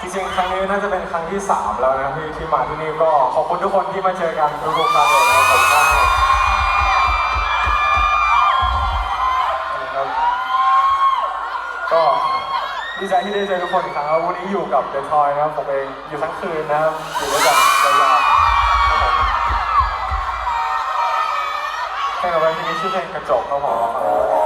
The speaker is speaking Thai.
ที่จริงครั้งนี้น่าจะเป็นครั้งที่ 3 แล้วนะที่ที่มาที่นี่ก็ขอบคุณทุกคนที่มาเจอกันทุกๆครั้งเลยนะรัผมได้รัก็ดีใจที่ได้เจอทุกคนอีกครั้งบวันนี้อยู่กับเดทอยนะครับผมเองอยู่ทั้งคืนนะครับอยู่ด้วยกันยาวๆครับเพลงอะไรที่นี้ชื่อเพลงกระจกครับผม